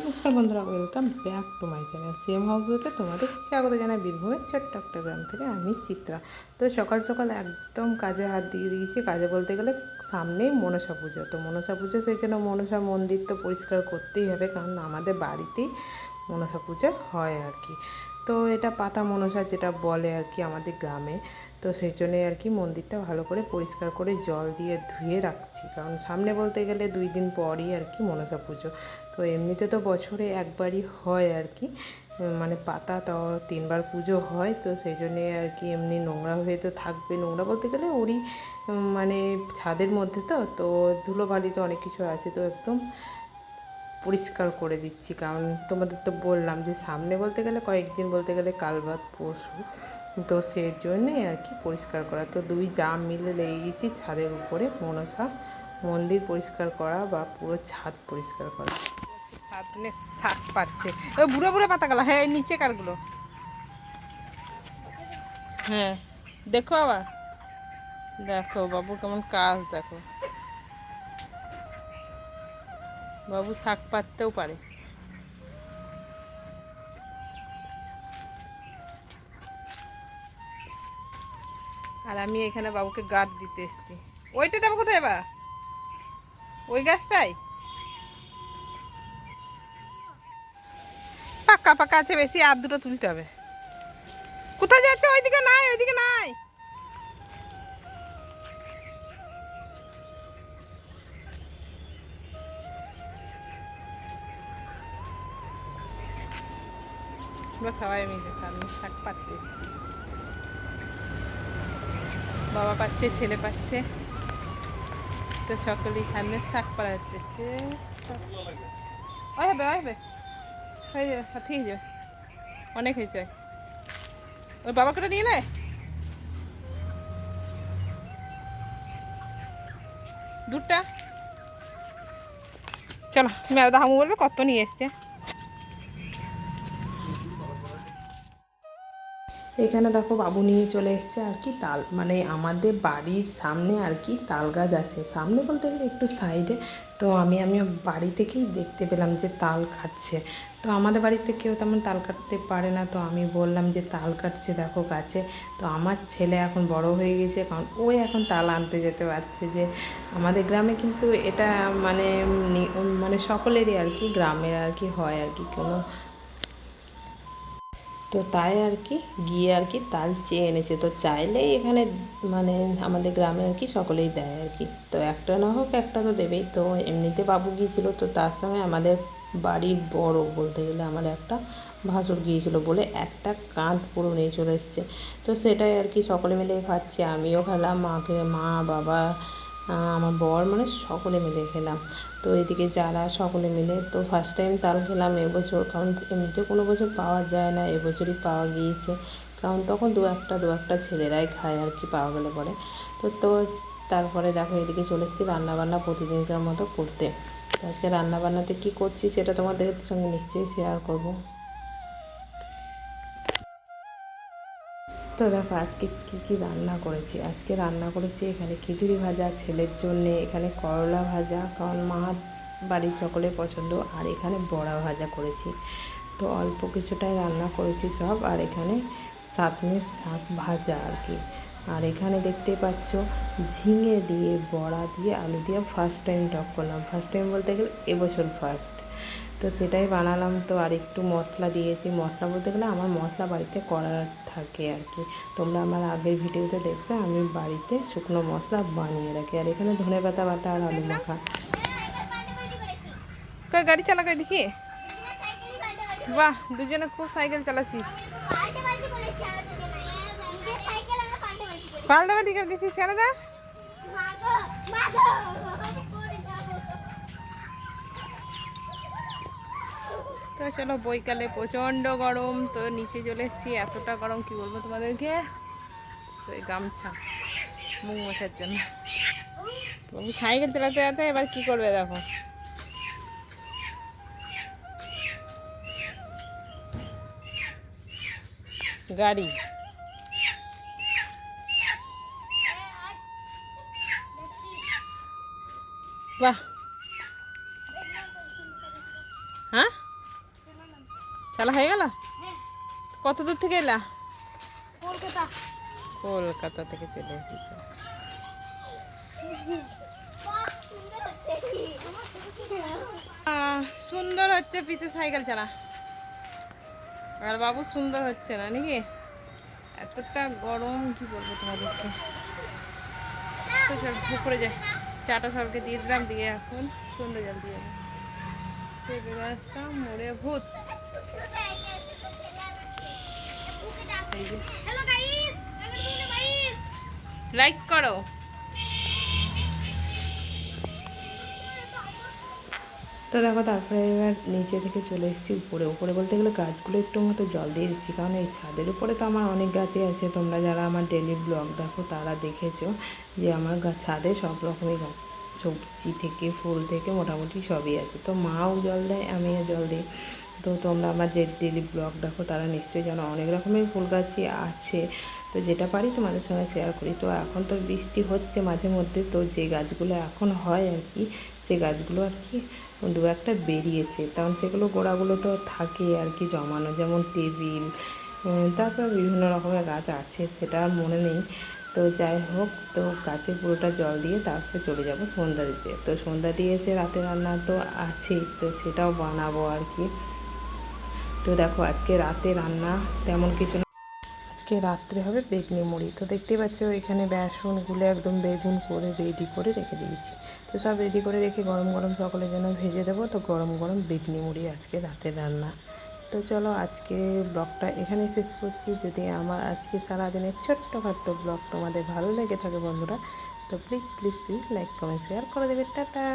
নমস্কার বন্ধুরা welcome back to my channel CM house গ্রুপে তোমাদের স্বাগত জানাই বীরভূমের ছোট্ট একটা গ্রাম থেকে আমি চিত্রা। তো সকাল সকাল একদম কাজে হাত দিয়ে দিয়েছি, কাজে বলতে গেলে সামনেই মনসা পুজো। তো মনসা পুজো সেই জন্য মনসা মন্দির তো পরিষ্কার করতেই হবে, কারণ আমাদের বাড়িতেই মনসা পুজো হয় আর কি। তো এটা পাতা মনসা যেটা বলে আর কি আমাদের গ্রামে। তো সেই জন্যে আর কি মন্দিরটা ভালো করে পরিষ্কার করে জল দিয়ে ধুয়ে রাখছি। কারণ সামনে বলতে গেলে দুই দিন পরই আর কি মনসা পুজো। তো এমনিতে তো বছরে একবারই হয় আর কি। মানে পাতা তাও তিনবার পুজো হয়, তো সেই জন্যে আর কি এমনি নোংরা হয়ে তো থাকবে। নোংরা বলতে গেলে ওরই মানে ছাদের মধ্যে তো তো ধুলোবালি তো অনেক কিছু আছে, তো একদম পরিষ্কার করে দিচ্ছি। কারণ তোমাদের তো বললাম যে সামনে বলতে গেলে কয়েকদিন বলতে গেলে কাল বাদ পরশু। তো সেই জন্যই আর কি পরিষ্কার করা। তো দুই জাম মিলে লেগে গেছি ছাদের উপরে, মনসা মন্দির পরিষ্কার করা বা পুরো ছাদ পরিষ্কার করা। নিয়ে শাক পারছে। ওই বুড়ো বুড়ো পাতাগুলো হ্যাঁ নিচে কারগুলো। হ্যাঁ দেখো আবার। দেখো বাবু কেমন কাজ, দেখো। বাবু শাক পাততেও পারে। আর আমি এখানে বাবুকে গার্ড দিতে এসেছি। ওইটা দেবো কোথায় এবার ওই গাছটাই পাক্কা পাক্কা আছে, বেশি আর দুটো তুলতে হবে। কোথায় যাচ্ছে? ওইদিকে নাই ওইদিকে নাই। সবাই মিলে সামনে শাক পাততে এসেছি। বাবা পাচ্ছে, ছেলে পাচ্ছে। তো সকলেই সামনে শাক পাড়া হচ্ছে। ওই হবে হয়ে যাবে ঠিক যাবে। অনেক হয়েছে, ওই। বাবাকে ওটা নিয়ে নেয়? দুধটা? চলো মেয়েদা হামু বলবে, কত নিয়ে এসছে। এখানে দেখো বাবু নিয়ে চলে এসছে আর কি তাল মানে আমাদের বাড়ির সামনে আর কি তাল গাছ আছে। সামনে বলতে গেলে একটু সাইডে তো আমি আমি বাড়ি থেকেই দেখতে পেলাম যে তাল কাটছে। তো আমাদের বাড়িতে কেউ তেমন তাল কাটতে পারে না। তো আমি বললাম যে তাল কাটছে দেখো গাছে। তো আমার ছেলে এখন বড় হয়ে গেছে। কারণ ওই এখন তাল আনতে যেতে পারছে যে আমাদের গ্রামে কিন্তু এটা মানে মানে সকলেরই আর কি, গ্রামের আর কি হয় আর কি কোনো তো তাই আর কি, গিয়ে আর কি তাল চেয়ে এনেছে। তো চাইলেই এখানে মানে আমাদের গ্রামে আর কি সকলেই দেয় আর কি। তো একটা না হোক একটা তো দেবেই। তো এমনিতে বাবু গিয়েছিল, তো তার সঙ্গে আমাদের বাড়ির বড় বলতে গেলে আমার একটা ভাসুর গিয়েছিল বলে একটা কাঁধ পুরো নিয়ে চলে এসছে। তো সেটাই আর কি সকলে মিলে খাচ্ছে, আমিও খেলাম, মাকে, মা, বাবা আমার বর মানে সকলে মিলে খেলাম। তো এদিকে যারা সকলে মিলে, তো ফার্স্ট টাইম তাল খেলাম এবছর, কারণ এমনিতে কোনো বছর পাওয়া যায় না, এবছরই পাওয়া গিয়েছে। কারণ তখন দু একটা দু একটা ছেলেরাই খায় আর কি পাওয়া গেলে পরে। তো তো তারপরে দেখো এদিকে চলে এসেছি রান্নাবান্না প্রতিদিনকার মতো করতে। তো আজকে রান্নাবান্নাতে কী করছি সেটা তোমাদের সঙ্গে নিশ্চয়ই শেয়ার করব। তো দেখো, আজকে কি কি রান্না করেছি? আজকে রান্না করেছি এখানে খিচুড়ি ভাজা, ছেলের জন্য এখানে করলা ভাজা, কারণ মা বাড়ির সকলের পছন্দ, আর এখানে বড়া ভাজা করেছি। তো অল্প কিছুটাই রান্না করেছি সব, আর এখানে সাতনের শাক ভাজা আর কি। আর এখানে দেখতে পাচ্ছ, ঝিঙে দিয়ে, বড়া দিয়ে, আলু দিয়ে ফার্স্ট টাইম টক করলাম। ফার্স্ট টাইম বলতে গেলে এবছর ফার্স্ট তো সেটাই বানালাম। তো আর একটু মশলা দিয়েছি। মশলা বলতে গেলে আমার মশলা বাড়িতে করার থাকে আর কি। তোমরা আমার আগের ভিডিওতে দেখবে আমি বাড়িতে শুকনো মশলা বানিয়ে রাখি। আর এখানে ধনে পাতা বাটা আর আলু মাখা। কই গাড়ি চালা কই দেখি? বাহ দুজনে খুব সাইকেল চালাচ্ছিস। পাল্টা বাদি করে দিছিস কেন দা তো চলো বৈকালে প্রচণ্ড গরম, তো নিচে চলে এসেছি, এতটা গরম কি বলব তোমাদেরকে? তো এই গামছা, মুখ মশার জন্য। সাইকেল চালাতে চালাতে এবার কি করবে দেখো? গাড়ি। বাহ। হ্যাঁ? চালা হয়ে গেল? কত দূর থেকে এলা? কলকাতা। কলকাতা থেকে চলে এসেছে। সুন্দর হচ্ছে পিছে সাইকেল চালা। আর বাবু সুন্দর হচ্ছে না নাকি? এতটা গরম কি বলব তোমাদেরকে? তো সব পুকুরে যায়। চাটা সবকে দিয়ে দিলাম দিয়ে এখন সুন্দর জল দিয়ে। চেপে আসতাম মরে ভূত। লাইক করো। তো দেখো তারপরে এবার নিচে থেকে চলে এসেছি উপরে। উপরে বলতে গেলে গাছগুলো একটু মতো জল দিয়ে দিচ্ছি কারণ এই ছাদের উপরে তো আমার অনেক গাছই আছে। তোমরা যারা আমার ডেলি ব্লগ দেখো তারা দেখেছ যে আমার ছাদে সব রকমের গাছ সবজি থেকে ফুল থেকে মোটামুটি সবই আছে। তো মাও জল দেয় আমিও জল দিই। তো তোমরা আমার যে ডেলি ব্লগ দেখো, তারা নিশ্চয়ই জানো অনেক রকমের ফুল গাছই আছে। তো যেটা পারি তোমাদের সঙ্গে শেয়ার করি। তো এখন তো বৃষ্টি হচ্ছে মাঝে মধ্যে, তো যে গাছগুলো এখন হয় আর কি, সে গাছগুলো আর কি দু একটা বেরিয়েছে। তখন সেগুলো গোড়াগুলো তো থাকে আর কি জমানো, যেমন টেবিল তারপর বিভিন্ন রকমের গাছ আছে, সেটা আর মনে নেই। তো যাই হোক, তো গাছে পুরোটা জল দিয়ে তারপরে চলে যাব সন্ধ্যা দিতে। তো সন্ধ্যা দিয়েছে রাতে রান্না তো আছেই, তো সেটাও বানাবো আর কি। তো দেখো, আজকে রাতে রান্না তেমন কিছু না। আজকে রাত্রে হবে বেগনি মুড়ি। তো দেখতে পাচ্ছ, এখানে বেসন গুলে একদম বেগুন করে রেডি করে রেখে দিয়েছি। তো সব রেডি করে রেখে গরম গরম সকলে যেন ভেজে দেবো, তো গরম গরম বেগনি মুড়ি আজকে রাতে রান্না। তো চলো আজকে ব্লগটা এখানে শেষ করছি। যদি আমার আজকে সারাদিনের ছোট্টখাট্ট ব্লগ তোমাদের ভালো লেগে থাকে বন্ধুরা, তো please please please like comment share করে দেবে। টাটা!